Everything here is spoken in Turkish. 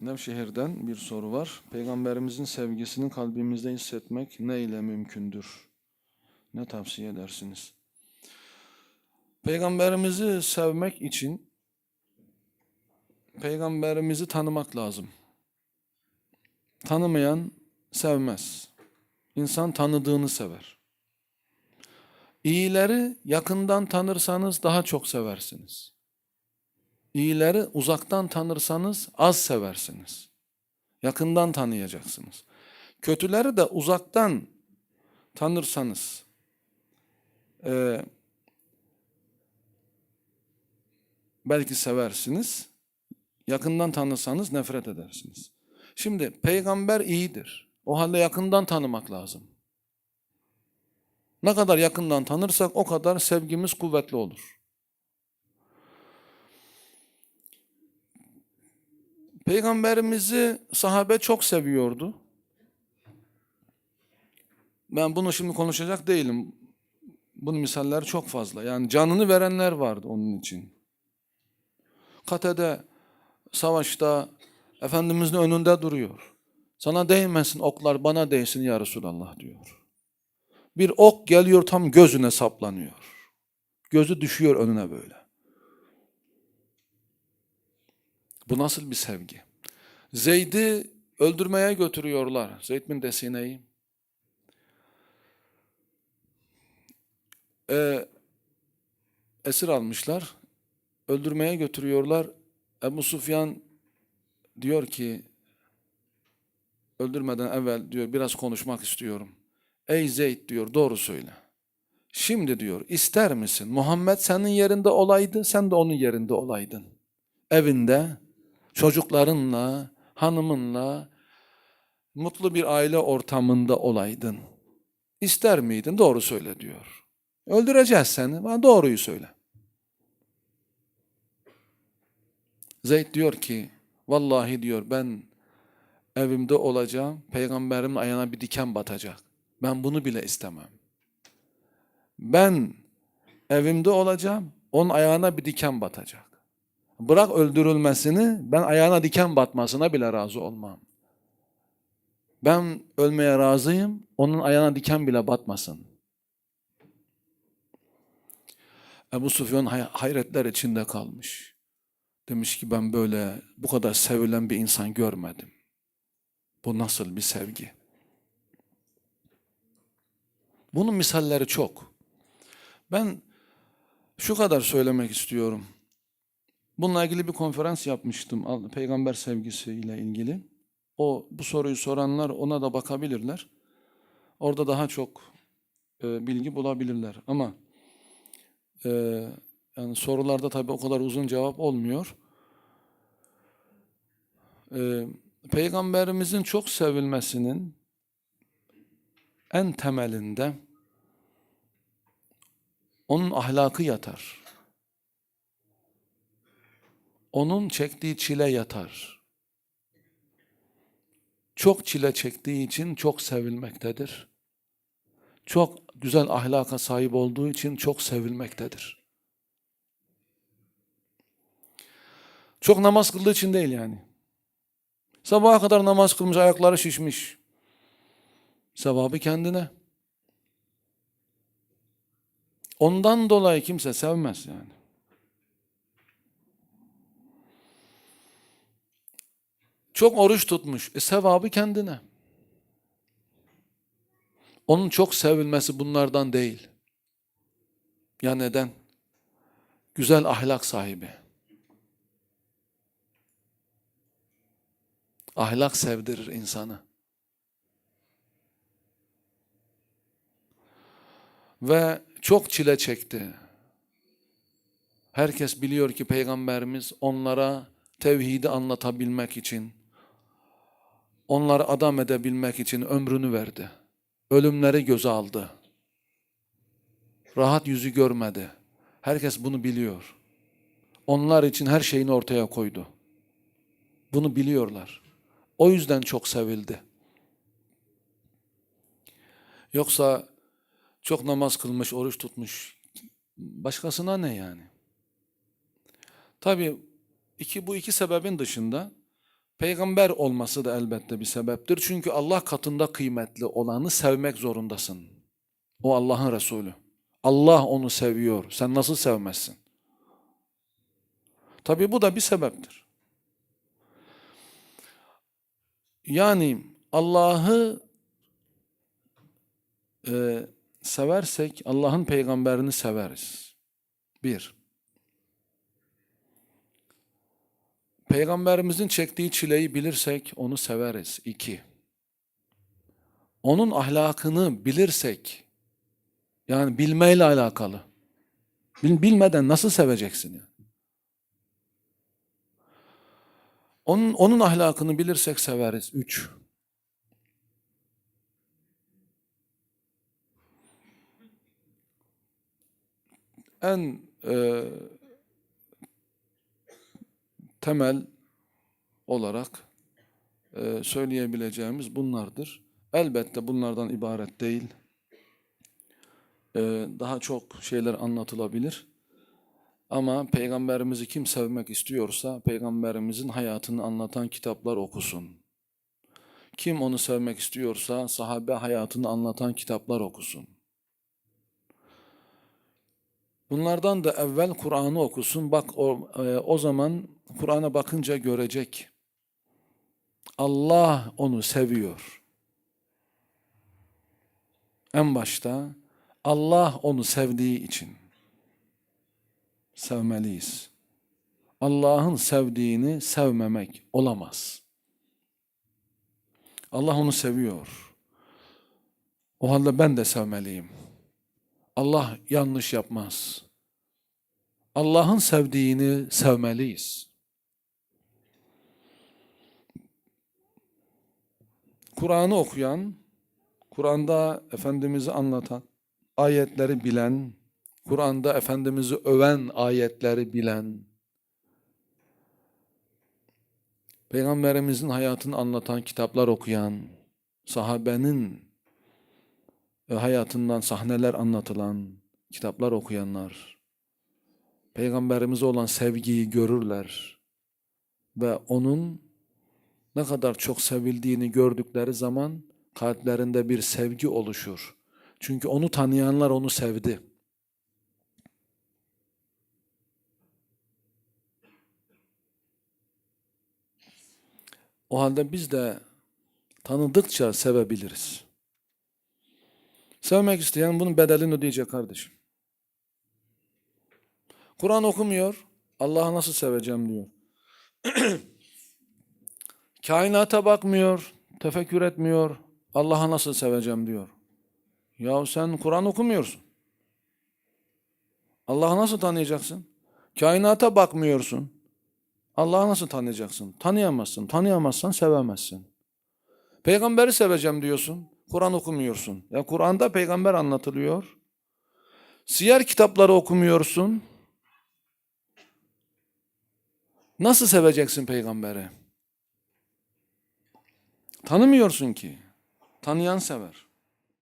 Nevşehir'den bir soru var. Peygamberimizin sevgisini kalbimizde hissetmek ne ile mümkündür? Ne tavsiye edersiniz? Peygamberimizi sevmek için Peygamberimizi tanımak lazım. Tanımayan sevmez. İnsan tanıdığını sever. İyileri yakından tanırsanız daha çok seversiniz. İyileri uzaktan tanırsanız az seversiniz. Yakından tanıyacaksınız. Kötüleri de uzaktan tanırsanız e, belki seversiniz. Yakından tanırsanız nefret edersiniz. Şimdi peygamber iyidir. O halde yakından tanımak lazım. Ne kadar yakından tanırsak o kadar sevgimiz kuvvetli olur. Peygamberimizi sahabe çok seviyordu. Ben bunu şimdi konuşacak değilim. Bunun misaller çok fazla. Yani canını verenler vardı onun için. Katede, savaşta Efendimizin önünde duruyor. Sana değmesin oklar bana değsin ya Resulallah diyor. Bir ok geliyor tam gözüne saplanıyor. Gözü düşüyor önüne böyle. Bu nasıl bir sevgi? Zeyd'i öldürmeye götürüyorlar. Zeyd bin Desine'yi. Ee, esir almışlar. Öldürmeye götürüyorlar. Ebu Sufyan diyor ki öldürmeden evvel diyor biraz konuşmak istiyorum. Ey Zeyd diyor doğru söyle. Şimdi diyor ister misin Muhammed senin yerinde olaydı sen de onun yerinde olaydın. Evinde çocuklarınla, hanımınla mutlu bir aile ortamında olaydın. İster miydin? Doğru söyle diyor. Öldüreceğiz seni ama doğruyu söyle. Zeyd diyor ki vallahi diyor ben evimde olacağım peygamberimin ayağına bir diken batacak. Ben bunu bile istemem. Ben evimde olacağım onun ayağına bir diken batacak. Bırak öldürülmesini, ben ayağına diken batmasına bile razı olmam. Ben ölmeye razıyım, onun ayağına diken bile batmasın. Ebu Sufyan hay- hayretler içinde kalmış. Demiş ki ben böyle bu kadar sevilen bir insan görmedim. Bu nasıl bir sevgi? Bunun misalleri çok. Ben şu kadar söylemek istiyorum. Bununla ilgili bir konferans yapmıştım peygamber sevgisi ile ilgili. O bu soruyu soranlar ona da bakabilirler. Orada daha çok e, bilgi bulabilirler. Ama e, yani sorularda tabii o kadar uzun cevap olmuyor. E, Peygamberimizin çok sevilmesinin en temelinde onun ahlakı yatar onun çektiği çile yatar. Çok çile çektiği için çok sevilmektedir. Çok güzel ahlaka sahip olduğu için çok sevilmektedir. Çok namaz kıldığı için değil yani. Sabaha kadar namaz kılmış, ayakları şişmiş. Sevabı kendine. Ondan dolayı kimse sevmez yani. Çok oruç tutmuş. E sevabı kendine. Onun çok sevilmesi bunlardan değil. Ya neden? Güzel ahlak sahibi. Ahlak sevdirir insanı. Ve çok çile çekti. Herkes biliyor ki Peygamberimiz onlara tevhidi anlatabilmek için, onları adam edebilmek için ömrünü verdi. Ölümleri göze aldı. Rahat yüzü görmedi. Herkes bunu biliyor. Onlar için her şeyini ortaya koydu. Bunu biliyorlar. O yüzden çok sevildi. Yoksa çok namaz kılmış, oruç tutmuş. Başkasına ne yani? Tabii iki, bu iki sebebin dışında Peygamber olması da elbette bir sebeptir. Çünkü Allah katında kıymetli olanı sevmek zorundasın. O Allah'ın Resulü. Allah onu seviyor. Sen nasıl sevmezsin? Tabi bu da bir sebeptir. Yani Allah'ı e, seversek Allah'ın peygamberini severiz. Bir. Peygamberimizin çektiği çileyi bilirsek onu severiz. İki. Onun ahlakını bilirsek, yani bilmeyle alakalı. Bil- Bilmeden nasıl seveceksin yani? Onun, onun ahlakını bilirsek severiz. Üç. En e, temel olarak e, söyleyebileceğimiz bunlardır. Elbette bunlardan ibaret değil. E, daha çok şeyler anlatılabilir. Ama peygamberimizi kim sevmek istiyorsa peygamberimizin hayatını anlatan kitaplar okusun. Kim onu sevmek istiyorsa sahabe hayatını anlatan kitaplar okusun. Bunlardan da evvel Kur'an'ı okusun. Bak o, e, o zaman Kur'an'a bakınca görecek. Allah onu seviyor. En başta Allah onu sevdiği için sevmeliyiz. Allah'ın sevdiğini sevmemek olamaz. Allah onu seviyor. O halde ben de sevmeliyim. Allah yanlış yapmaz. Allah'ın sevdiğini sevmeliyiz. Kur'an'ı okuyan, Kur'an'da Efendimiz'i anlatan, ayetleri bilen, Kur'an'da Efendimiz'i öven ayetleri bilen, Peygamberimizin hayatını anlatan kitaplar okuyan, sahabenin e, hayatından sahneler anlatılan kitaplar okuyanlar, Peygamberimize olan sevgiyi görürler ve onun ne kadar çok sevildiğini gördükleri zaman kalplerinde bir sevgi oluşur. Çünkü onu tanıyanlar onu sevdi. O halde biz de tanıdıkça sevebiliriz. Sevmek isteyen bunun bedelini ödeyecek kardeşim. Kur'an okumuyor, Allah'ı nasıl seveceğim diyor. Kainata bakmıyor, tefekkür etmiyor, Allah'ı nasıl seveceğim diyor. Ya sen Kur'an okumuyorsun. Allah'ı nasıl tanıyacaksın? Kainata bakmıyorsun. Allah'ı nasıl tanıyacaksın? Tanıyamazsın. Tanıyamazsan sevemezsin. Peygamberi seveceğim diyorsun. Kur'an okumuyorsun. Ya Kur'an'da peygamber anlatılıyor. Siyer kitapları okumuyorsun. Nasıl seveceksin peygamberi? Tanımıyorsun ki. Tanıyan sever.